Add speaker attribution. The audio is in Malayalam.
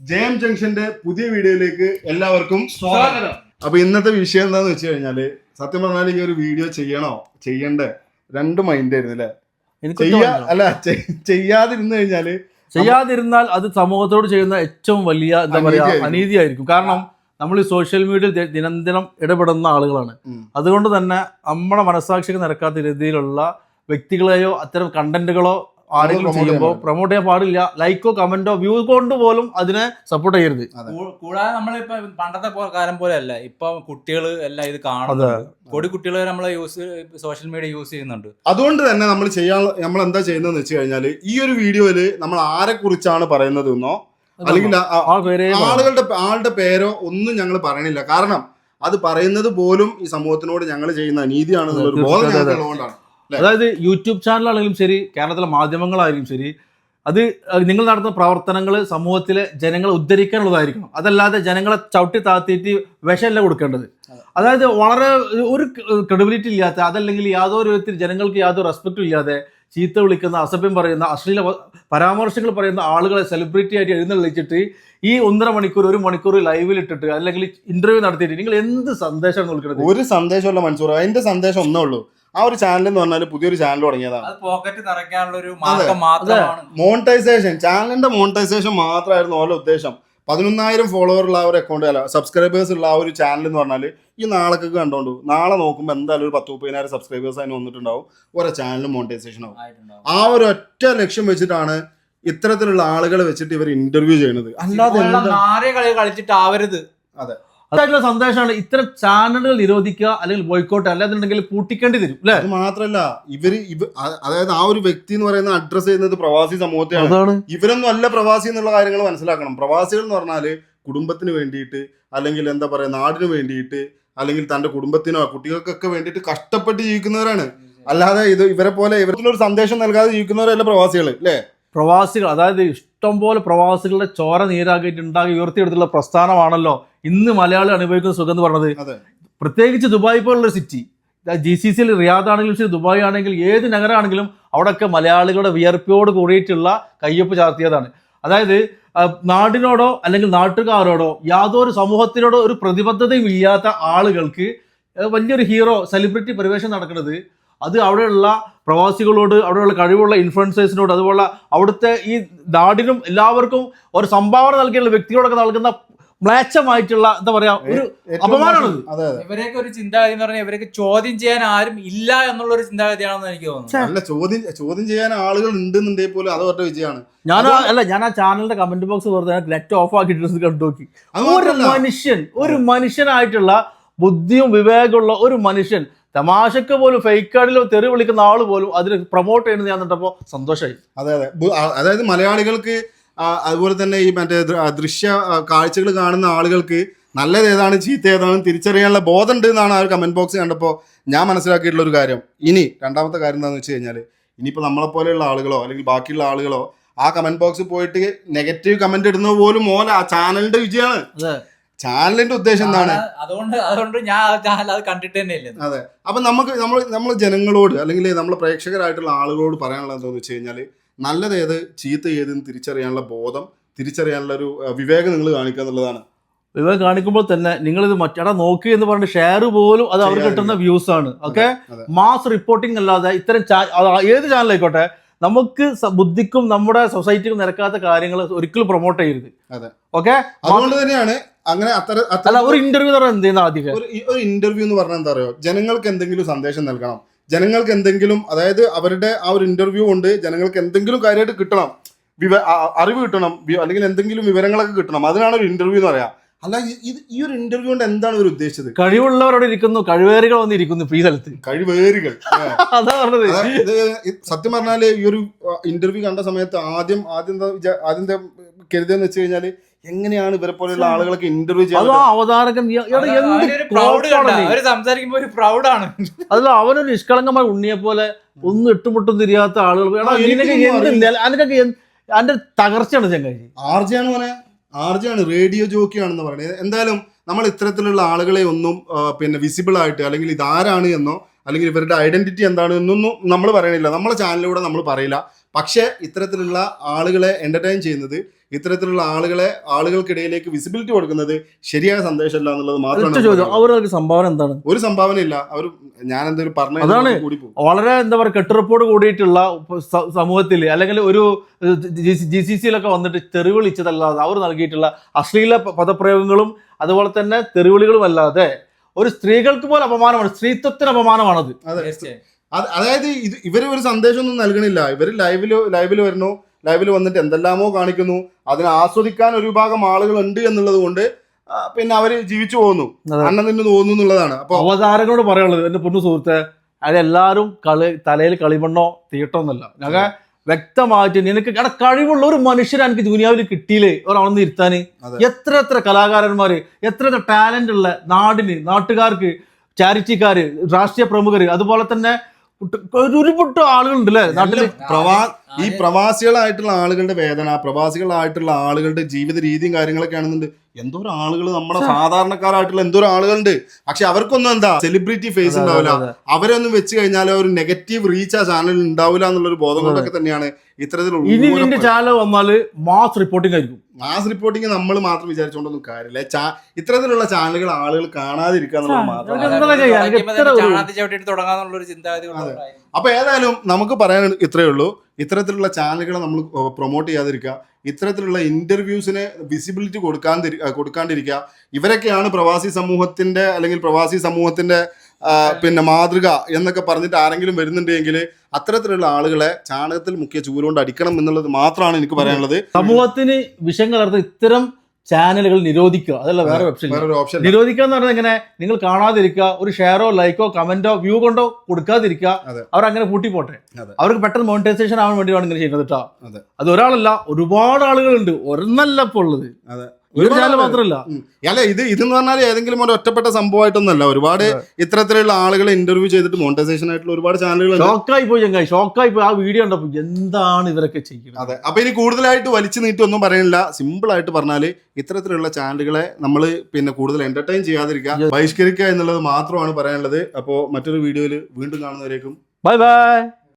Speaker 1: ജയം ജംഗ്ഷന്റെ പുതിയ വീഡിയോയിലേക്ക് എല്ലാവർക്കും
Speaker 2: സ്വാഗതം.
Speaker 1: അപ്പൊ ഇന്നത്തെ വിഷയം എന്താന്ന് വെച്ച് കഴിഞ്ഞാൽ സത്യം പറഞ്ഞാൽ ഈ ഒരു വീഡിയോ ചെയ്യണോ? ചെയ്യണ്ടേ? രണ്ട് മൈൻഡ് ആയിരുന്നു അല്ലെ? ചെയ്യാ. അല്ല ചെയ്യാതിരുന്നു കഴിഞ്ഞാൽ
Speaker 3: ചെയ്യാതിരുന്നാൽ അത് സമൂഹത്തോട് ചെയ്യുന്ന ഏറ്റവും വലിയ എന്താ പറയാ
Speaker 1: അനീതിയായിരിക്കും.
Speaker 3: കാരണം നമ്മൾ ഈ സോഷ്യൽ മീഡിയയിൽ ദിനംദിനം ഇടപെടുന്ന ആളുകളാണ്. അതുകൊണ്ട് തന്നെ നമ്മുടെ മനസാക്ഷിക്ക് നിരക്കാത്ത രീതിയിലുള്ള വ്യക്തികളെയോ അത്തരം കണ്ടന്റുകളോ ആരെങ്കിലും ചെയ്യുമ്പോൾ പ്രൊമോട്ട് ചെയ്യാൻ പാടില്ല. ലൈക്കോ കമന്റോ വ്യൂ കൊണ്ട് പോലും അതിനെ സപ്പോർട്ട് ചെയ്യരുത്.
Speaker 2: കൂടാതെ നമ്മളിപ്പോ പണ്ടത്തെ കാലം പോലെ അല്ല ഇപ്പൊ കുട്ടികൾ എല്ലാം ഇത് കാണുന്നത് കൊടി കുട്ടികൾ നമ്മൾ യൂസ് സോഷ്യൽ മീഡിയ യൂസ് ചെയ്യുന്നുണ്ട്.
Speaker 1: അതുകൊണ്ട് തന്നെ നമ്മൾ ചെയ്യാൻ നമ്മൾ എന്താ ചെയ്യുന്നതെന്ന് വെച്ച് കഴിഞ്ഞാൽ ഈ ഒരു വീഡിയോയിൽ നമ്മൾ ആരെ കുറിച്ചാണ് പറയുന്നത് എന്നോ അല്ലെങ്കിൽ ആളുകളുടെ ആളുടെ പേരോ ഒന്നും ഞങ്ങൾ പറയണില്ല. കാരണം അത് പറയുന്നത് പോലും ഈ സമൂഹത്തിനോട് ഞങ്ങൾ ചെയ്യുന്ന അനീതിയാണെന്നുള്ള ഒരു ബോധം. ഉള്ളതുകൊണ്ടാണ്
Speaker 3: അതായത് യൂട്യൂബ് ചാനലാണെങ്കിലും ശരി കേരളത്തിലെ മാധ്യമങ്ങളായാലും ശരി അത് നിങ്ങൾ നടത്തുന്ന പ്രവർത്തനങ്ങൾ സമൂഹത്തിലെ ജനങ്ങളെ ഉദ്ധരിക്കാനുള്ളതായിരിക്കണം. അതല്ലാതെ ജനങ്ങളെ ചവിട്ടി താത്തിയിട്ട് വിഷമല്ല കൊടുക്കേണ്ടത്. അതായത് വളരെ ഒരു ക്രെഡിബിലിറ്റി ഇല്ലാത്ത അതല്ലെങ്കിൽ യാതൊരു വിധത്തിൽ ജനങ്ങൾക്ക് യാതൊരു റെസ്പെക്റ്റും ഇല്ലാതെ ചീത്ത വിളിക്കുന്ന അസഭ്യം പറയുന്ന അശ്ലീല പരാമർശങ്ങൾ പറയുന്ന ആളുകളെ സെലിബ്രിറ്റി ആയിട്ട് എഴുന്നള്ളിച്ചിട്ട് ഈ ഒന്നര മണിക്കൂർ ഒരു മണിക്കൂർ ലൈവിൽ ഇട്ടിട്ട് അല്ലെങ്കിൽ ഇന്റർവ്യൂ നടത്തിയിട്ട് നിങ്ങൾ എന്ത് സന്ദേശമാണ് കൊടുക്കുന്നത്
Speaker 1: ഒരു സന്ദേശമല്ല മൻസൂർ അതിന്റെ സന്ദേശം ഒന്നേ ഉള്ളൂ. ആ ഒരു ചാനൽ എന്ന് പറഞ്ഞാൽ പുതിയൊരു ചാനൽ തുടങ്ങിയതാണ്.
Speaker 2: അത് പോക്കറ്റ് നിറയ്ക്കാനുള്ള ഒരു മാത്രമാണ്.
Speaker 1: മോണിറ്റൈസേഷൻ ചാനലിന്റെ മോണിറ്റൈസേഷൻ മാത്രമായിരുന്നു ഓരോ ഉദ്ദേശം. പതിനൊന്നായിരം ഫോളോവർ ഉള്ള ആ ഒരു അക്കൗണ്ട് അല്ല സബ്സ്ക്രൈബേഴ്സ് ഉള്ള ആ ഒരു ചാനൽ എന്ന് പറഞ്ഞാൽ ഈ നാളൊക്കെ കണ്ടോണ്ടു. നാളെ നോക്കുമ്പോൾ എന്തായാലും ഒരു പത്ത് മുപ്പതിനായിരം സബ്സ്ക്രൈബേഴ്സ് അതിന് വന്നിട്ടുണ്ടാവും. ഓരോ ചാനൽ മോണിറ്റൈസേഷൻ ആവും. ആ ഒരു ഒറ്റ ലക്ഷ്യം വെച്ചിട്ടാണ് ഇത്തരത്തിലുള്ള ആളുകളെ വെച്ചിട്ട് ഇവർ ഇന്റർവ്യൂ ചെയ്യുന്നത്. അല്ലാതെ
Speaker 2: കളിച്ചിട്ടാവരുത്.
Speaker 1: എന്താ
Speaker 3: അതായിട്ടുള്ള സന്ദേശമാണ് ഇത്തരം ചാനലുകൾ നിരോധിക്കുക അല്ലെങ്കിൽ ബോയ്ക്കോട്ട് അല്ലാന്നുണ്ടെങ്കിൽ പൂട്ടിക്കേണ്ടി തരും അല്ലെ?
Speaker 1: മാത്രല്ല ഇവർ ഇവ അതായത് ആ ഒരു വ്യക്തി എന്ന് പറയുന്ന അഡ്രസ് ചെയ്യുന്നത് പ്രവാസി സമൂഹത്തെയാണ്. ഇവരൊന്നും അല്ല പ്രവാസി എന്നുള്ള കാര്യങ്ങൾ മനസ്സിലാക്കണം. പ്രവാസികൾ എന്ന് പറഞ്ഞാൽ കുടുംബത്തിന് വേണ്ടിയിട്ട് അല്ലെങ്കിൽ എന്താ പറയാ നാടിന് വേണ്ടിയിട്ട് അല്ലെങ്കിൽ തന്റെ കുടുംബത്തിനോ കുട്ടികൾക്കൊക്കെ വേണ്ടിയിട്ട് കഷ്ടപ്പെട്ട് ജീവിക്കുന്നവരാണ്. അല്ലാതെ ഇത് ഇവരെ പോലെ ഇവർക്കൊരു സന്ദേശം നൽകാതെ ജീവിക്കുന്നവരല്ല പ്രവാസികൾ അല്ലേ?
Speaker 3: പ്രവാസികൾ അതായത് ഇഷ്ടംപോലെ പ്രവാസികളുടെ ചോര നീരാക്കിയിട്ട് ഉണ്ടാക്കി ഉയർത്തിയെടുത്തുള്ള പ്രസ്ഥാനമാണല്ലോ ഇന്ന് മലയാളി അനുഭവിക്കുന്ന സുഖം എന്ന് പറഞ്ഞത് പ്രത്യേകിച്ച് ദുബായ് പോലുള്ള സിറ്റി ജി സി സിയിൽ റിയാദ് ആണെങ്കിലും ശരി ദുബായ് ആണെങ്കിലും ഏത് നഗരമാണെങ്കിലും അവിടെയൊക്കെ മലയാളികളുടെ വിയർപ്പിയോട് കൂടിയിട്ടുള്ള കയ്യൊപ്പ് ചാർത്തിയതാണ്. അതായത് നാടിനോടോ അല്ലെങ്കിൽ നാട്ടുകാരോടോ യാതൊരു സമൂഹത്തിനോടോ ഒരു പ്രതിബദ്ധതയും ഇല്ലാത്ത ആളുകൾക്ക് വലിയൊരു ഹീറോ സെലിബ്രിറ്റി പരിവേഷം നടക്കുന്നത് അത് അവിടെയുള്ള പ്രവാസികളോട് അവിടെയുള്ള കഴിവുള്ള ഇൻഫ്ലുവൻസേഴ്സിനോട് അതുപോലെ അവിടുത്തെ ഈ നാടിനും എല്ലാവർക്കും ഒരു സംഭാവന നൽകിയുള്ള വ്യക്തികളൊക്കെ നൽകുന്ന മ്ലേച്ഛമായിട്ടുള്ള എന്താ പറയാ ഒരു അപമാനമാണത്.
Speaker 2: ഇവരെയൊക്കെ ഒരു ചിന്താഗതി എന്ന് പറഞ്ഞാൽ ഇവരൊക്കെ ചോദ്യം ചെയ്യാൻ ആരും ഇല്ല എന്നുള്ള ഒരു ചിന്താഗതിയാണെന്ന് എനിക്ക് തോന്നുന്നു.
Speaker 1: അല്ല ചോദ്യം ചോദ്യം ചെയ്യാൻ ആളുകൾ ഉണ്ടെന്നുണ്ടെങ്കിൽ പോലും അത് ഒറ്റ വിജയമാണ്.
Speaker 3: ഞാൻ അല്ല ഞാൻ ആ ചാനലിന്റെ കമന്റ് ബോക്സ് വെറുതെ ലെറ്റ് ഓഫ് ആക്കിയിട്ട് കണ്ടു നോക്കി. ഒരു മനുഷ്യൻ ഒരു മനുഷ്യനായിട്ടുള്ള ബുദ്ധിയും വിവേകമുള്ള ഒരു മനുഷ്യൻ തമാശക്ക് പോലും ഫേക്ക് കാർഡിലോ തെറി വിളിക്കുന്ന ആൾ പോലും അതിന് പ്രൊമോട്ട് ചെയ്യുന്നത് ഞാൻ കണ്ടപ്പോ സന്തോഷമായി
Speaker 1: അതെ അതെ. അതായത് മലയാളികൾക്ക് അതുപോലെ തന്നെ ഈ മറ്റേ ദൃശ്യ കാഴ്ചകൾ കാണുന്ന ആളുകൾക്ക് നല്ലത് ഏതാണ് ചീത്ത ഏതാണ് തിരിച്ചറിയാനുള്ള ബോധം ഉണ്ട് എന്നാണ് ആ ഒരു കമന്റ് ബോക്സ് കണ്ടപ്പോൾ ഞാൻ മനസ്സിലാക്കിയിട്ടുള്ള ഒരു കാര്യം. ഇനി രണ്ടാമത്തെ കാര്യം എന്താണെന്ന് വെച്ച് കഴിഞ്ഞാൽ ഇനിയിപ്പോൾ നമ്മളെപ്പോലെയുള്ള ആളുകളോ അല്ലെങ്കിൽ ബാക്കിയുള്ള ആളുകളോ ആ കമന്റ് ബോക്സിൽ പോയിട്ട് നെഗറ്റീവ് കമന്റ് ഇടുന്ന പോലും മോല ആ ചാനലിന്റെ വിജയമാണ്. ചാനലിന്റെ ഉദ്ദേശം എന്താണ്?
Speaker 2: അതുകൊണ്ട് അതുകൊണ്ട് ഞാൻ ചാനൽ അത് കണ്ടിട്ട് തന്നെ ഇല്ല.
Speaker 1: അതെ. അപ്പൊ നമുക്ക് നമ്മൾ നമ്മൾ ജനങ്ങളോട് അല്ലെങ്കിൽ നമ്മൾ പ്രേക്ഷകരായിട്ടുള്ള ആളുകളോട് പറയാനുള്ളത് എന്താണെന്ന് വെച്ച് കഴിഞ്ഞാൽ നല്ലത് ഏത്? ചീത്ത ഏതെന്ന് തിരിച്ചറിയാനുള്ള ബോധം തിരിച്ചറിയാനുള്ള ഒരു വിവേകം നിങ്ങൾ കാണിക്കുക എന്നുള്ളതാണ്.
Speaker 3: വിവേകം കാണിക്കുമ്പോൾ തന്നെ നിങ്ങൾ ഇത് മറ്റേടാ നോക്കി എന്ന് പറഞ്ഞിട്ട് ഷെയർ പോലും അത് അവർ കിട്ടുന്ന വ്യൂസ് ആണ്. ഓക്കെ മാസ് റിപ്പോർട്ടിംഗ് അല്ലാതെ ഇത്തരം ഏത് ചാനലായിക്കോട്ടെ നമുക്ക് ബുദ്ധിക്കും നമ്മുടെ സൊസൈറ്റിക്കും നിരക്കാത്ത കാര്യങ്ങൾ ഒരിക്കലും പ്രൊമോട്ട് ചെയ്യരുത്. ഓക്കെ
Speaker 1: അതുകൊണ്ട് തന്നെയാണ് അങ്ങനെ അത്ര
Speaker 3: ഒരു ഇന്റർവ്യൂ പറഞ്ഞാൽ എന്ത് ചെയ്യുന്ന ആദ്യം?
Speaker 1: ഒരു ഇന്റർവ്യൂ എന്ന് പറഞ്ഞാൽ എന്താ പറയുക ജനങ്ങൾക്ക് എന്തെങ്കിലും സന്ദേശം നൽകണം. ജനങ്ങൾക്ക് എന്തെങ്കിലും അതായത് അവരുടെ ആ ഒരു ഇന്റർവ്യൂ കൊണ്ട് ജനങ്ങൾക്ക് എന്തെങ്കിലും കാര്യമായിട്ട് കിട്ടണം. വിവ അറിവ് കിട്ടണം. അല്ലെങ്കിൽ എന്തെങ്കിലും വിവരങ്ങളൊക്കെ കിട്ടണം. അതിനാണ് ഒരു ഇന്റർവ്യൂ എന്ന് പറയാം. അല്ല ഈ- ഇത് ഈ ഒരു ഇന്റർവ്യൂ കൊണ്ട് എന്താണ് ഇവർ ഉദ്ദേശിച്ചത്?
Speaker 3: കഴിവുള്ളവരോട് ഇരിക്കുന്നു കഴിവേറികൾ വന്നിരിക്കുന്നു ഈ സ്ഥലത്ത്.
Speaker 1: കഴിവേറികൾ അതാണ്
Speaker 3: അതാ പറഞ്ഞത്.
Speaker 1: സത്യം പറഞ്ഞാൽ ഈ ഒരു ഇന്റർവ്യൂ കണ്ട സമയത്ത് ആദ്യം ആദ്യം ആദ്യം കരുതെന്ന് വെച്ച് കഴിഞ്ഞാൽ എങ്ങനെയാണ് ഇവരെ പോലെയുള്ള ആളുകളൊക്കെ ഇന്റർവ്യൂ ചെയ്യുന്നത്
Speaker 3: അതും ആ അവതാരകൻ ഇയ- ഇയാൾ എന്ത്
Speaker 2: അവരൊരു പ്രൗഡ്
Speaker 3: കോപ്പാണ്
Speaker 2: കണ്ട.
Speaker 3: നീ.
Speaker 2: അവർ സംസാരിക്കുമ്പോ ഒരു പ്രൗഡാണ്
Speaker 3: അതല്ല അവനൊരു നിഷ്കളങ്കമായ ഉണ്ണിയെ പോലെ ഒന്നും എട്ടുമുട്ടും തിരിയാത്ത ആളുകൾ. എന്ത് അതിന്റെ തകർച്ചയാണ് ചങ്ങായി.
Speaker 1: ആർജയാണ് മോനെ. ആർജയാണ് റേഡിയോ ജോക്കിയാണെന്ന് പറയുന്നത്. എന്തായാലും നമ്മൾ ഇത്തരത്തിലുള്ള ആളുകളെ ഒന്നും പിന്നെ വിസിബിൾ ആയിട്ട് അല്ലെങ്കിൽ ഇതാരാണ് എന്നോ അല്ലെങ്കിൽ ഇവരുടെ ഐഡന്റിറ്റി എന്താണ് എന്നൊന്നും നമ്മൾ പറയണില്ല. നമ്മളെ ചാനലിലൂടെ നമ്മൾ പറയില്ല. പക്ഷേ ഇത്തരത്തിലുള്ള ആളുകളെ എന്റർടൈൻ ചെയ്യുന്നത് ഇത്തരത്തിലുള്ള ആളുകളെ ആളുകൾക്കിടയിലേക്ക് വിസിബിലിറ്റി കൊടുക്കുന്നത് ശരിയായ സന്ദേശമല്ല എന്നുള്ളത് മാത്രമാണ്
Speaker 3: സംഭാവന എന്താണ്?
Speaker 1: ഒരു സംഭാവന ഇല്ല അവർ ഞാൻ എന്തെങ്കിലും പറഞ്ഞു
Speaker 3: അതാണ്.
Speaker 1: കൂടി പോകും.
Speaker 3: വളരെ എന്താ പറയുക കെട്ടുറപ്പോട് കൂടിയിട്ടുള്ള സമൂഹത്തിൽ അല്ലെങ്കിൽ ഒരു ജി സി സിയിലൊക്കെ വന്നിട്ട് തെറിവിളിച്ചതല്ലാതെ അവർ നൽകിയിട്ടുള്ള അശ്ലീല പദപ്രയോഗങ്ങളും അതുപോലെ തന്നെ തെറിവിളികളും അല്ലാതെ ഒരു സ്ത്രീകൾക്ക് പോലെ അപമാനമാണ് സ്ത്രീത്വത്തിന് അപമാനമാണത്.
Speaker 1: അതെ. അത് അതായത് ഇത് ഇവർ ഒരു സന്ദേശമൊന്നും നൽകണില്ല. ഇവർ ലൈവിൽ ലൈവിൽ വരുന്നു. ലൈവിൽ വന്നിട്ട് എന്തെല്ലാമോ കാണിക്കുന്നു. അതിനെ ആസ്വദിക്കാൻ ഒരു വിഭാഗം ആളുകൾ ഉണ്ട് എന്നുള്ളത് കൊണ്ട് പിന്നെ അവർ ജീവിച്ചു പോകുന്നു. അണ്ണൻ നിന്ന് തോന്നുന്നു എന്നുള്ളതാണ്. അപ്പൊ
Speaker 3: അവതാരങ്ങളോട് പറയാനുള്ളത് എന്റെ പൊണ്ണു സുഹൃത്തെ അതെല്ലാവരും കളി തലയിൽ കളിമണ്ണോ തീട്ടൊന്നല്ല. ഞങ്ങൾ വ്യക്തമായിട്ട് നിനക്ക് എടാ കഴിവുള്ള ഒരു മനുഷ്യനെ എനിക്ക് ദുനിയാവിൽ കിട്ടിയില്ലേ? ഒരാളൊന്ന് ഇരുത്താന്. എത്ര എത്ര കലാകാരന്മാര് എത്ര എത്ര ടാലന്റ് ഉള്ള നാടിന് നാട്ടുകാർക്ക് ചാരിറ്റിക്കാര് രാഷ്ട്രീയ പ്രമുഖര് അതുപോലെ തന്നെ ഒരു ആളുകളുണ്ട് അല്ലേ നാട്ടിൽ?
Speaker 1: പ്രവാ ഈ പ്രവാസികളായിട്ടുള്ള ആളുകളുടെ വേദന പ്രവാസികളായിട്ടുള്ള ആളുകളുടെ ജീവിത രീതിയും കാര്യങ്ങളൊക്കെ ആണെന്നുണ്ട്. എന്തോരം ആളുകൾ നമ്മുടെ സാധാരണക്കാരായിട്ടുള്ള എന്തോരം ആളുകളുണ്ട്. പക്ഷെ അവർക്കൊന്നും എന്താ സെലിബ്രിറ്റി ഫേസ് ഉണ്ടാവില്ല. അവരൊന്നും വെച്ച് കഴിഞ്ഞാൽ ഒരു നെഗറ്റീവ് റീച്ച് ആ ചാനലിൽ ഉണ്ടാവില്ല എന്നുള്ള ഒരു ബോധം കൊണ്ടൊക്കെ തന്നെയാണ് ഇത്തരത്തിലുള്ള
Speaker 3: ചാനൽ മാസ് റിപ്പോർട്ടിംഗ് ആയിരിക്കും.
Speaker 1: മാസ് റിപ്പോർട്ടിംഗ് നമ്മൾ മാത്രം വിചാരിച്ചുകൊണ്ടൊന്നും കാര്യമില്ല. ഇത്തരത്തിലുള്ള ചാനലുകൾ ആളുകൾ കാണാതിരിക്കുക എന്നുള്ളത്
Speaker 3: എന്താ.
Speaker 1: അപ്പൊ ഏതായാലും നമുക്ക് പറയാൻ ഇത്രയേ ഉള്ളൂ. ഇത്തരത്തിലുള്ള ചാനലുകളെ നമ്മൾ പ്രൊമോട്ട് ചെയ്യാതിരിക്കുക. ഇത്തരത്തിലുള്ള ഇന്റർവ്യൂസിന് വിസിബിലിറ്റി കൊടുക്കാൻ കൊടുക്കാണ്ടിരിക്കുക. ഇവരൊക്കെയാണ് പ്രവാസി സമൂഹത്തിന്റെ അല്ലെങ്കിൽ പ്രവാസി സമൂഹത്തിന്റെ പിന്നെ മാതൃക എന്നൊക്കെ പറഞ്ഞിട്ട് ആരെങ്കിലും വരുന്നുണ്ടെങ്കിൽ അത്തരത്തിലുള്ള ആളുകളെ ചാണകത്തിൽ മുക്കിയ ചൂലുകൊണ്ട് അടിക്കണം എന്നുള്ളത് മാത്രമാണ് എനിക്ക് പറയാനുള്ളത്.
Speaker 3: സമൂഹത്തിന് വിഷം കലർത്ത് ഇത്തരം ചാനലുകൾ നിരോധിക്കുക. അതല്ല വേറെ
Speaker 1: ഓപ്ഷൻ
Speaker 3: നിരോധിക്കുക എന്ന് പറഞ്ഞാൽ എങ്ങനെ? നിങ്ങൾ കാണാതിരിക്കുക ഒരു ഷെയറോ ലൈക്കോ കമന്റോ വ്യൂ കൊണ്ടോ കൊടുക്കാതിരിക്കുക അവർ അങ്ങനെ പൂട്ടി പോട്ടെ അവർക്ക് പെട്ടെന്ന് മോണിറ്റൈസേഷൻ ആവാൻ വേണ്ടിയാണ് ഇങ്ങനെ ചെയ്യുന്നത് കേട്ടോ
Speaker 1: അതെ.
Speaker 3: ഒരാളല്ല ഒരുപാട് ആളുകളുണ്ട്. ഒരെണ്ണല്ല ഇപ്പോൾ ഉള്ളത്.
Speaker 1: അതെ.
Speaker 3: ഒരു
Speaker 1: ഒരുപാട്
Speaker 3: ചാനൽ മാത്രമല്ല.
Speaker 1: അല്ല ഇത് ഇതെന്ന് പറഞ്ഞാൽ ഏതെങ്കിലും ഒരു ഒറ്റപ്പെട്ട സംഭവമായിട്ടൊന്നല്ല. ഒരുപാട് ഇത്തരത്തിലുള്ള ആളുകളെ ഇന്റർവ്യൂ ചെയ്തിട്ട് മോണിറ്റൈസേഷൻ ആയിട്ടുള്ള ഒരുപാട് ചാനലുകൾ
Speaker 3: ഷോക്കായി പോയി ചങ്ങായി. ഷോക്കായി പോയി. ആ വീഡിയോ ഉണ്ടപ്പോ എന്താണ് ഇവരൊക്കെ ചെയ്യുന്നത്
Speaker 1: അതെ. അപ്പൊ ഇനി കൂടുതലായിട്ട് വലിച്ചു നീട്ടി ഒന്നും പറയുന്നില്ല സിമ്പിൾ ആയിട്ട് പറഞ്ഞാൽ ഇത്തരത്തിലുള്ള ചാനലുകളെ നമ്മൾ പിന്നെ കൂടുതൽ എന്റർടൈൻ ചെയ്യാതിരിക്കുക ബഹിഷ്കരിക്കുക എന്നുള്ളത് മാത്രമാണ് പറയാനുള്ളത്. അപ്പോൾ മറ്റൊരു വീഡിയോയിൽ വീണ്ടും കാണുന്നവരേക്കും
Speaker 3: ബൈ ബൈ